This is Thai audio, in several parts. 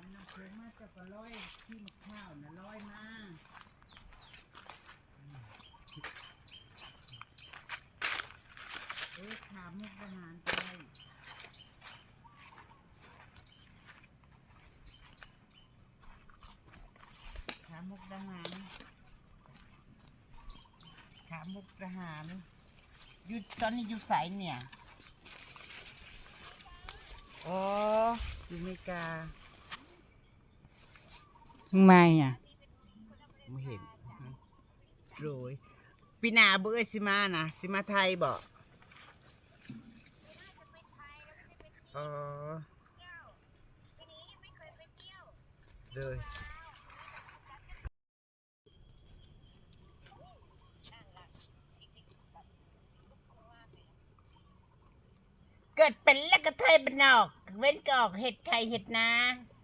ามน้ำเค็มมาจะก็ร้อยที่มะพร้าวนะร้อยมาเอ้ยขามมุกดาหารไปขามมุกดาหารขามมุกดาหารอยู่ตอนนี้อยู่ไสเนี่ย อ๋ออยู่อเมริกา ไม่อะไม่เห็นโรยปีหนาเบื่อสิมานะสิมาไทยบอกอ๋อเลยเกิดเป็นแล้วก็เทยบันนอก เว้นก็ออกเห็ดไข่เห็ดนาเ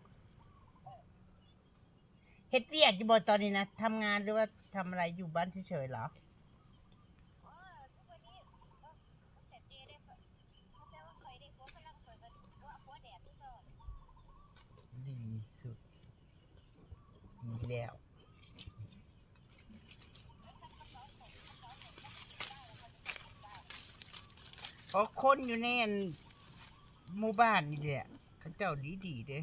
ฮ็ดเรียกอยู่บ่ตอนนี้นะทำงานหรือว่าทำอะไรอยู่บ้านเฉยๆเหรอดีสุดดีแล้วเพราะคนอยู่ในอันหมู่บ้านนี่แหละเขาเจ้าดีดีๆเด้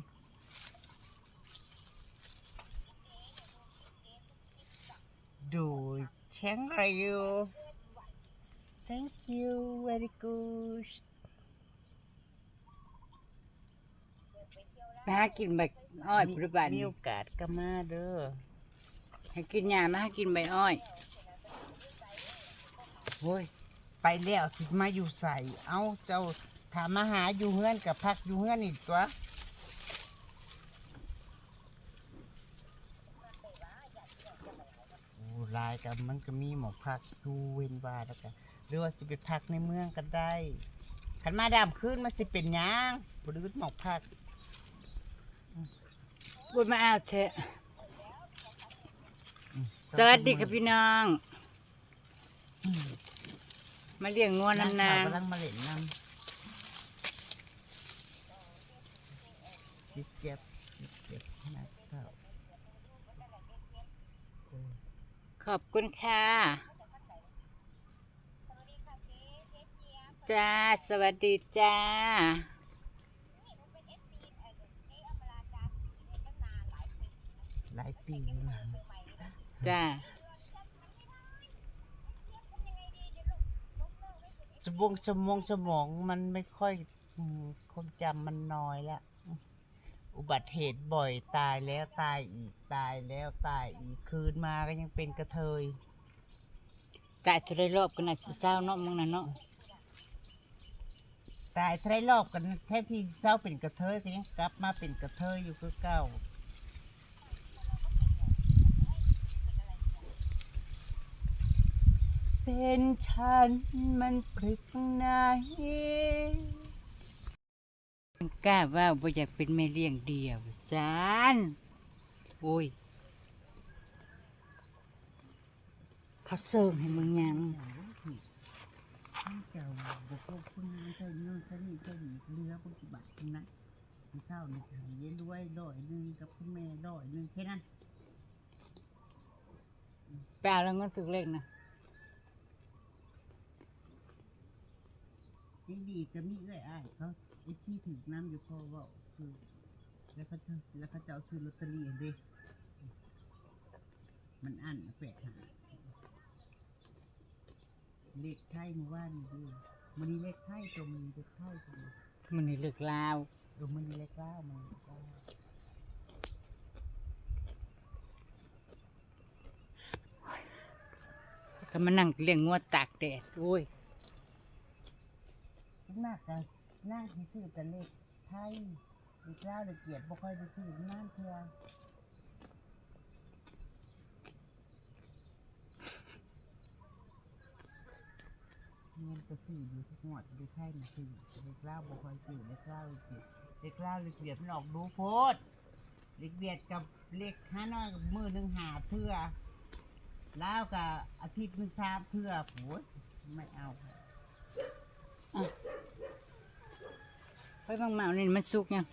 ดูแข็งแรง thank you very good ไปหากินใบอ้อยปุรบันมีโอกาสก็มาเด้อให้กินยามาให้กินใบอ้อยโอ้ยไปแล้วสิมาอยู่ใส่เอาเจ้าถามมาหาอยู่เฮือนกับพักอยู่เฮือนอีกตัวโอ้ หลายกับมันก็มีหมอกพักอยู่เว้นว่าแล้วกันหรือว่าสิไปพักในเมืองก็ได้ขันมาดามขึ้นมาสิเป็นหยังบริวหมอกพักพูดมาเอาเถอะสวัสดีครับพี่น้อง มาเลี้ยงงัวน้ำนางกำลังมาเล่นน้ำจิ๊บเจ็บจิ๊บเจ็บนักเข้าโอ้ย ขอบคุณค่ะ จ้า สวัสดีจ้า หลายปีแล้วจ้า สมองสมองสมองมันไม่ค่อยอืมความจำมันน้อยแล้ว อุบัติเหตุบ่อยตายแล้วตายอีกตายแล้วตายอีกคืนมาก็ยังเป็นกระเทยกะจะได้รอบกันนะสิเศร้าเนาะมึงน่ะเนาะตายไทรรอบกันแท้ที่เศร้าเป็นกระเทยก็ยังกลับมาเป็นกระเทยอยู่คือเก่าเป็นฉันมันพริกไหน กล้าว่าบ่อยากเป็นแม่เลี้ยงเดียวจานโอ้ยเขาเสิร์ฟให้มึงยังเจ้าบอกว่าคุณเจ้าโน่นเจ้านี่เจ้านี่เรือปฏิบัตินะคุณเจ้าเนี่ทำเย็นด้วยร้อยหนึ่งกับคุณแม่ร้อยหนึ่งแค่นั้นไปเอาแล้วเงินถึกเลขนะ ยังดีก็มีเอ้อยอ้ายเขาไอ้ที่ถึงน้ำอยู่พอเว่าคือแล้วเขาจะแล้วเขาจะเอาซื้อลอตเตอรี่เด้มันอันแปดหาเลขไทยเมื่อวานนี่ด้วยมันนี่เลขไทยตรงนี้เลขไทยตรงนี้มันนี่เลือกลาวเออมันนี่เลขเก้ามันเลขเก้าก็มานั่งเลี้ยงงัวตากแดดโอ้ย มากกันนั่งที่ซื้อแต่เลขไทยเลขเก้าเลขเกียรติบ่ค่อยได้ซื้อนั่นเถื่อเงินก็ซื้ออยู่ทุกงวดเลขไทยมันซื้อเลขเก้าบ่ค่อยซื้อเลขเก้าเลขเกียรติเลขเก้าเลขเกียร์มันออกดูโพดเลขเบียดกับเลขห้าน้อยกับมือหนึ่งหาเทื่อแล้วกับอาทิตย์หนึงสามเทื่อโอ้ยไม่เอา ไปบางเมานี่มันสุกยัง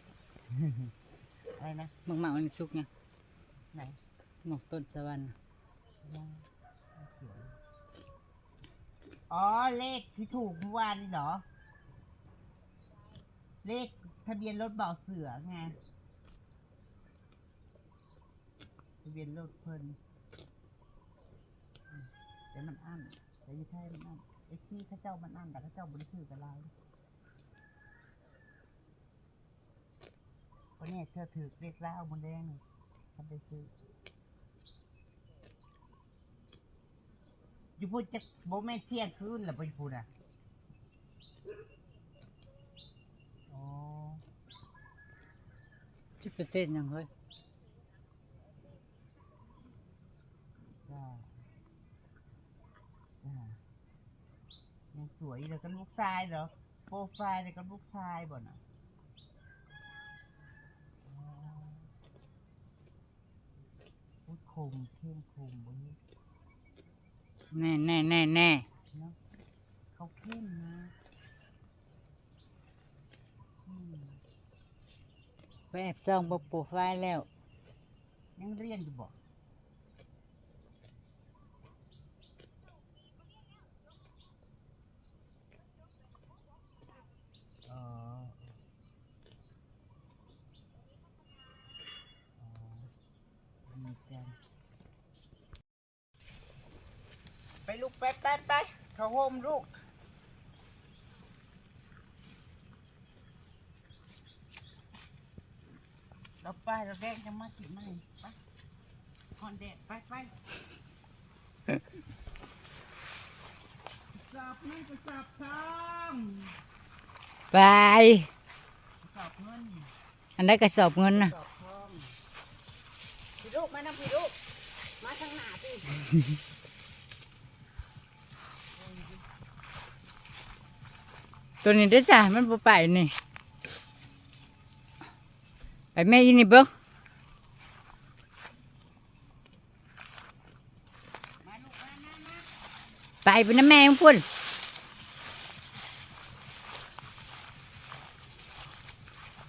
อะไรนะหมักหมักมันสุกไงไหนหมกต้นสะวันน่ะยังไม่เขียนอ๋อเลขที่ถูกเมื่อวานนี่เหรอ เลขทะเบียนรถเบาเสือไงทะเบียนรถเพิ่นอืมแต่มันอั้นแต่อยี่ไทยมันอั้นไอ้ที่เข้าเจ้ามันอั้นแต่เข้าเจ้าบริสุทธิ์กับเรา เพราะเนี่ยเธอถือเลขแล้วบนแดงทำไปซื้ออยู่พูดจะโบแม่นเที่ยงคืนหรือไปพูดอะอ๋อจะไปเต้นยังเฮ้ยจ้าจ้ายังสวยเลยก็ลูกชายเหรอโปรไฟล์เลยก็ลูกชายบ่น่ะอ๋ออุ๊ย คมเข้มคมวันนี้แน่แน่แน่แน่เนาะเขาเข้มนะไปแอบซ่องบโปรไฟล์แล้ว ยังเรียนอยู่บอกออ๋อดีจังไป ลูกไปไปไปเข้าโฮมลูกเราไปเราแดงจะมากินไหมไปคอนแดดไปไปสับไม่ไปสับทองไปสับเงินอันได้กระสอบเงินนะสับทองพี่ลูกมานะพี่ลูกมาทางหน้าพี่ ตัวนี้ได้อจ้ะมันบ่ไปนี่ ไปแม่ยินี่เบิ้งมาลูกมามามาไปเป็นน้ำแม่ของพุ่น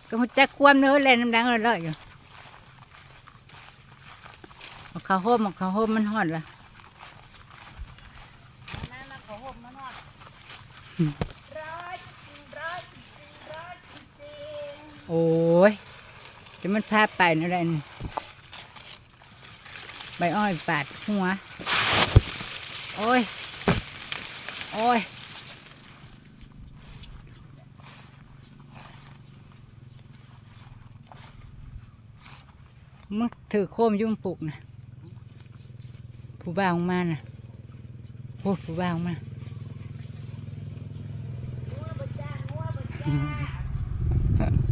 ก็หัวจักความเนื้อเลยน้ำดังเลยๆอยู่เอาข้าวโฮมเอาข้าวโฮมมันหอดละมามามาขอห่มมานอนร้อยจริงร้อยจริงร้อยจริง โอ้ยจะมันพาไปนั่นแหละใบอ้อยปาดหัว โอ้ย โอ้ยมึงถือโคมยุ่มปลุกนะผู้บ่าวมานะโอ้ยผู้บ่าวมางัวบจ้างัวบ่จ้า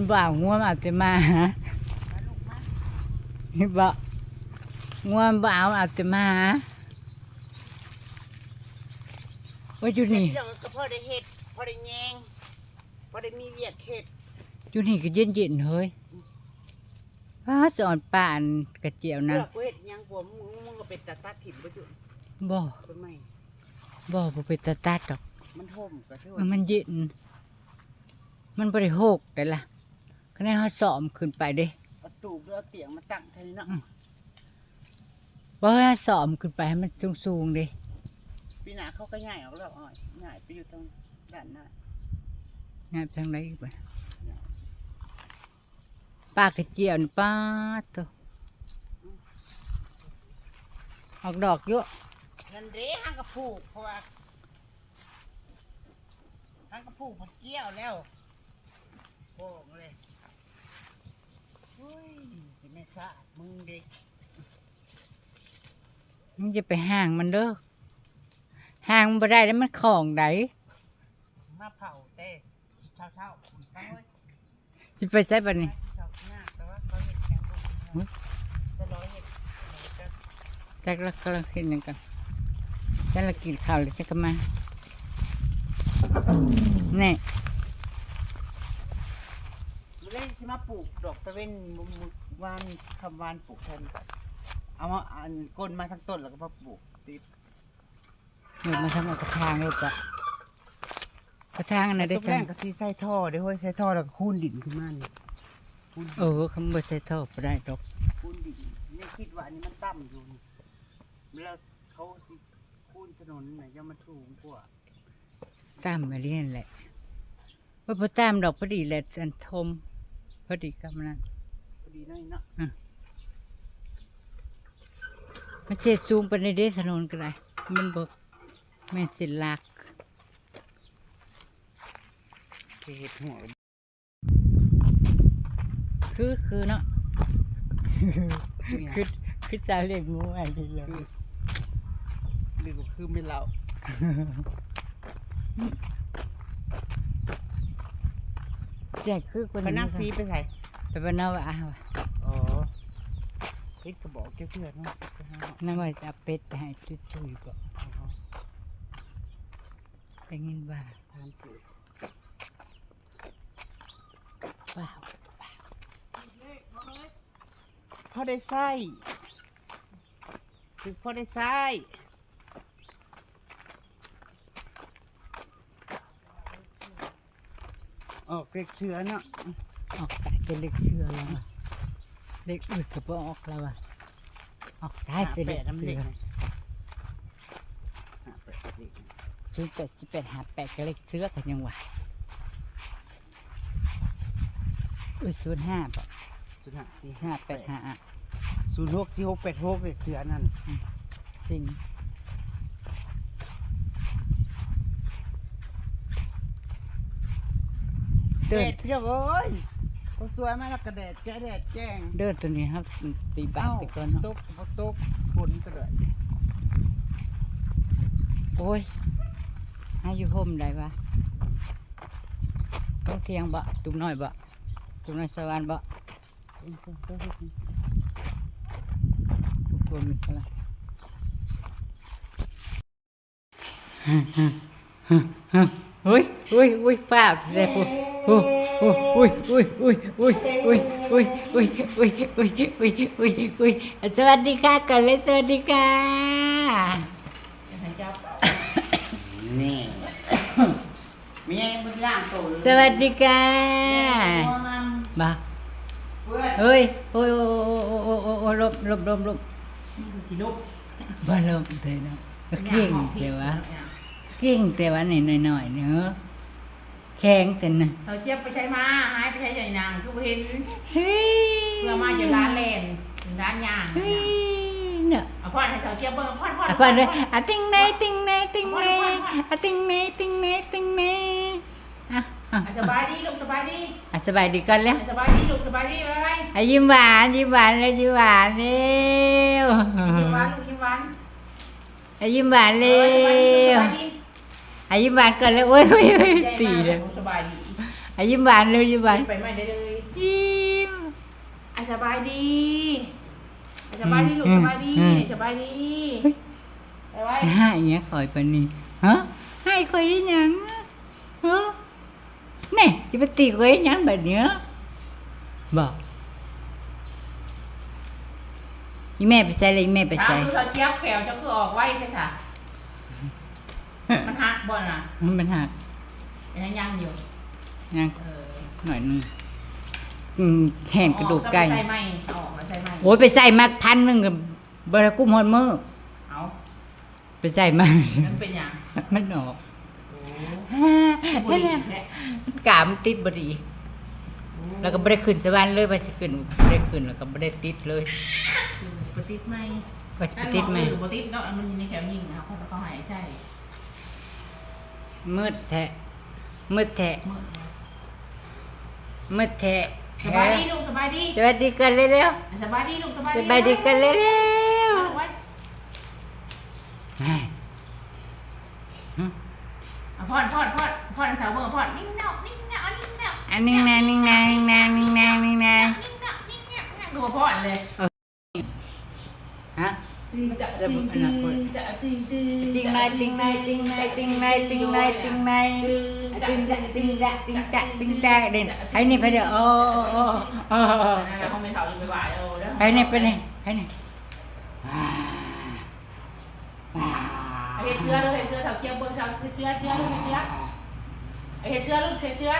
มันบ่าวงัวมาเอาแต่มาหามาลูกมานี่บ่งัวมันบ่เอาเอาแต่มาหาว่าอยู่นี่เดี๋ยวก็พอได้เห็ดพอได้แยงพอได้มีเวียกเห็ดอยู่นี่ก็เย็นเย็นๆเฮ้ยอ้าสอนป่านกระเจียวเลืนะอกกูเห็ดหยังผมมึงมึงก็เป็นตาตัดถิ่มไปจุบ่เป็นไม่บ่บ่ไปตาตัดดอกมันห่มก็ช่วยมันมันเย็นมันบ่ได้โหกได้ล่ะ คะแนนเฮาสอมขึ้นไปเด้ประตูเรือเตียงมาตั้งเท่านี้เนาะบ่ให้เฮาสอมขึ้นไปให้มันสูงๆเด้ปีหน้าเขาก็ง่ายออกแล้วอ่อยง่ายไปอยู่ตรงด้านหน้างานทางไหนอีกบ่ป้ากระเจียวนี่ป้าดโตออกดอกเยอะเงินเด้ห้างกระผูกเพราะว่าห้างกระผูกมันเกี้ยวแล้วโป่งเลยเฮ้ยจะไม่สะอาดมึงเด็กมึงจะไปห่างมันเด้อห่างมันบ่ได้แล้วมันของไดมาเผาเต้เช้าเช้าๆไปเว้ยสิไปใช้บัดนี้เช้าหน้าแต่ว่าเขาเห็ดแกงบุกจะร้อยเห็ดจะจักละกำลังเห็นหยังกันจักละกินข้าวแล้วจักก็มาแน่ เล่นที่มาปลูกดอกตะเวนมุม วานคำวานปลูกแทนเอามาอันก้นมาทั้งต้นแล้วก็มาปลูกติดหนูมาทำเอากระทางลูกอะไปเขาทางอันนั้นได้ตกจัแรงงก็สิใส่ท่อเด้อเฮ้ยใส่ท่อแล้วก็คูนดินขึ้นมานี่คูนดินเออคำบ่ใส่ท่อบ่ได้ดอกคูนดินนี่คิดว่าอันนี้มันต่ำอยู่นี่แล้วเขาสิคูนถนนน่ะยังมันสูงกว่าตามมาเรียนแหละว่าพอตามดอกพอดีแหละอันทมพอดีกำนั้นพอ ดีหน่อยเนาะมันเสียสูงไปในเดถนนก็ได้มันบกแม่นสิลักเฮ็ดหัวคือคือเนาะคือคือคือซาเล็กงูอันนี้เลยคือหรือก็คือไม่เล่าแจ้คือคนพนักซีไปใส่ ไปบ้านนาวะอ๋อเฮ็ดกระบอกเกี่ยวเพื่อนเนาะไปหาเนาะนั่งว่าจะเอาเป็ดไปให้ตุ้ยตุ้ยๆก็อ๋อไปยินว่าทานสิเปล่าพอได้ไส้คือพอได้ไส้ออกเล็กเชื้อเนาะ ออกกะจะเล็กเชื่อแล้วอะเล็กอื่นก็บ่ออกแล้วอะออกได้จะเล็กน้ำเชื่เล็กอนะหาแปดเล็กศูนย์แปดสิบแปดหาแปดก็เล็กเชื่อกันยังไหวอุ้ยศูนย์ห้าป่ะศูนย์ห้าสี่ห้าแปดห้าศูนย์หกสี่หกแปดหกเล็กเชื้อนั่นจริงเด็เดินดพี่น้องเอ้ย ก็สวยมากแล้วกระแดดแก้แดดแจ้งเดินตัวนี้ครับตีบาเอ้าทไปก่อนเนาะตกบ่ตกฝนก็เลยโอ้ยให้อยู่ห่มได้ปะต้องเทียงบะตุ้มน้อยบะตุ้มน้อยสวรรค์บะกลัวมีอะไรเฮ้ยเฮ้ยเฮ้ยป้าเสียปุ๊โอ้โอ้อุ้ยอุ้ยอุ้ยอุ้ยอุ้ยอุ้ยอุ้ยอุ้ยอุ้ยอุ้ยอุ้ยอุ้ยสวัสดีค่ะกันเลยสวัสดีค่ะนี่มีไงมันล่างโตเลยสวัสดีค่ะพ่อมันมาเพื่อนเฮ้ยโอ้ยโอ้ยโอ้ยโอ้ยโอ้ยโอ้ยลบลบลบลบสิลูกบ้าลบเลยเนาะก็เก่งแต่ว่าเก่งแต่ว่าหน่อยหน่อยๆเนาะ แข็งแต่นะเขาเจี๊ยบไปใช้มาหายไปใช้ใหญ่นางทุกเห็นเฮ้ยเพื่อมาจากร้านแลนถึงร้านย่างเฮ้ยเนาะเอาพ่อให้เขาเจี๊ยบเบิ่งพ่อพ่ออะเปิดเลยอะติ้งไหนติ้งไหนติ้งไหนอะติ้งไหนติ้งไหนติ้งไหนอะอะอะสบายดีลูกสบายดีอะสบายดีก่อนแล้วอะสบายดีลูกสบายดีไปไปอะยิ้มหวานยิ้มหวานแล้วยิ้มหวานเร็วยิ้มหวานลูกยิ้มหวานอะยิ้มหวานเอเร็อสบาวยดีสบายดี อะยิ้มหวานก่อนแล้วโอ้ยโอ้ยโอ้ยใหญ่ตีมากเลยลูกสบายดีอะยิ้มหวานเร็วยิ้มหวานไปไม่ได้เลยยิ้มอะสบายดีอะสบายดีลูกสบายดีสบายดีไปไว้ให้อย่างเงี้ยคอยปานนี้ฮะให้คอยอีหยังฮะนี่จะไปตีคอยอีหยังแบบเนี้ยบอกอีแม่ไปใส่เลยอีแม่ไปถามใส่ลูกเขาเจี๊ยบแขวจะคือออกไว้แค่ค่ะมั นหักบ่น่ะมันหักยังยังอยู่ยังเออหน่อยหนึงอืมแขนกระดูกไก่ใช่ไหมเอาออกมาใช่ไหมโอ้ยไปใส่มาพันหนึ่งกับบรากุ้มฮอนมือเอาไปใส่มา มันเป็นอย่างมันออกโอ้นั่นแหละกามนติดบดีแล้วก็ไม่ได้ขึ้นสวรรค์เลยไปสิขึ้นไม่ได้ขึ้นแล้วก็ไม่ได้ติดเลยปติดไหมว่าจะไปติดไหมปติดเนาะมันมีแถวยิงนะเขาเขาหายใช่ มืดแทะมืดแทะมืดมืดแทะสบายดีลูกสบายดีสวัสดีกันเร็วสบายดีลูกสบายๆสดีบายดีกันเร็วเอาไว้ๆอ่าหึเอาพอดพอดพอดพอดแถวเบอร์พอดนิ่งเนาะนิ่งเนาะนิ่งเนาะอันนี้นะนี่นะนี่นะนี่นะนี่นะนิ่งเนาะนิ่งเนาะดูพอดเลยฮะจะติงติงจะติง ติงติงนายติงนายติงนายติงนายติงนายติงนายติงจะติงจะติงจะติงจะเด่นไอ้นี่ไปเดี๋ยวโอ้โอ้โอ้นั่นแหละเขาไม่เท่าอยู่ไปไหวโอ้แล้วไปนี่ไปนี่ไปนี่ว้าว้าเฮ็ดเชื้อเลยเฮ็ดเชื้อแถวเกียบเบิ่งชาวเชื้อเชื้อเลยเชื้อไอเห็ดเชื้อลูกเห็ดเชื้อ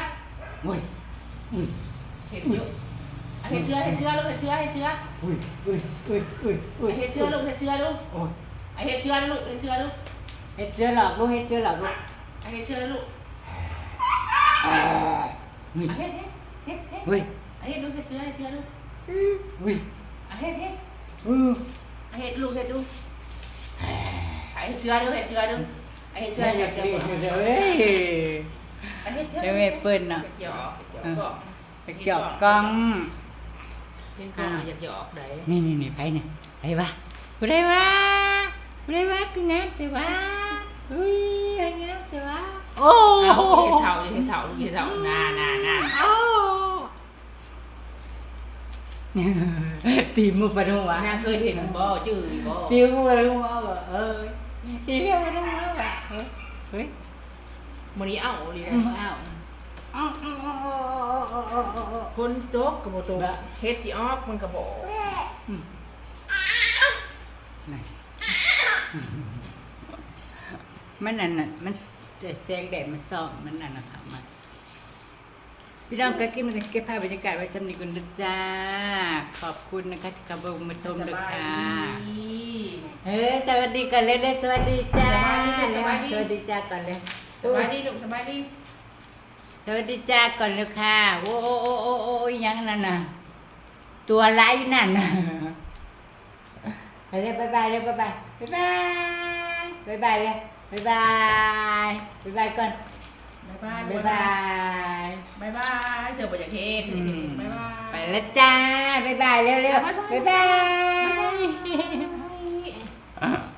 อุ้ยอุ้ยเห็ดเชื้อไอเห็ดเชื้อเห็ดเชื้อลูกเห็ดเชื้อเห็ดเชื้ออุ้ยอุ้ยอุ้ยอุ้ยอุ้ไอยเห็ดเชื้อลูกเห็ดเชื้อลูกโอ้ยไอเห็ดเชื้อลูกเห็ดเชื้อลูก เฮ็ดเชื้อหลอกลูกเฮ็ดเชื้อหลอกลูกไอเห็ดเชื้อลูกอุ้ยไอเห็ดเห็ดเห็ดเห็ดอุ้ยไอเห็ดลูกเห็ดเชื้อเห็ดเชื้อลูกอุ้ยไอเห็ดเห็ดอือไอเห็ดลูกเห็ดลูกไอเห็ดเชื้อลูกเห็ดเชื้อลูกไอเห็ดเชื้อเดี๋เห็ยวดเชื้อเดี๋ยวเดี๋ยวเฮ้ยไอเห็ดเชื้อเดี๋ยวแม่เปิ้ลน่ะหยอกหยอกไปเจาะกล้องเล่นกล้องหยอกหยอกได้นี่นี่นี่ไปเนี่ยไปวะกูได้วะกูได้วะกูงามแต่วะ Ui, anh ép kìa má Ô. À, không, cái thầu, cái thầu, cái thầu Nà, nà, nà. Tìm một phần hoa nha cười thì nó bò, chứ bò tìm một phần không ạ? Bà ơi. Tìm một phần không ạ? Bà ơi. Một đi ảo, đi ra có ảo. คนสต๊อกกับโมโตกเฮดสิออกมันกระบอก dạ. ừ. này ừ. มันนั่นน่ะมันแสงแดดมันส่องมันนั่นนะครับมันพี่น้องก็กินกันเก็บภาพบรรยากาศไว้สำนึกกันด้วยจ้า ขอบคุณนะคะที่กำลังมาชมด้วยค่ะเฮ้ยสวัสดีก่อนเลยเลยสวัสดีจ้าสบายดีสบายดีสวัสดีจ้าก่อนเลยสบายดีลูกสบายดีสวัสดีจ้าก่อนเลยค่ะ โอ้โอ้โอ้โอ้โอ้ยยังนั่นน่ะตัวไรนั่นน่ะไปเลยบายบายเลยบายบายบายบายบายบายเลย บายบายบายบายก่อน บ๊ายบายบายบาย บ๊ายบายเจอบ่อยากเฮ็ดอืม บ๊ายบาย ไปแล้วจ้าบายบายเร็วเร็วบายบาย บ๊ายบาย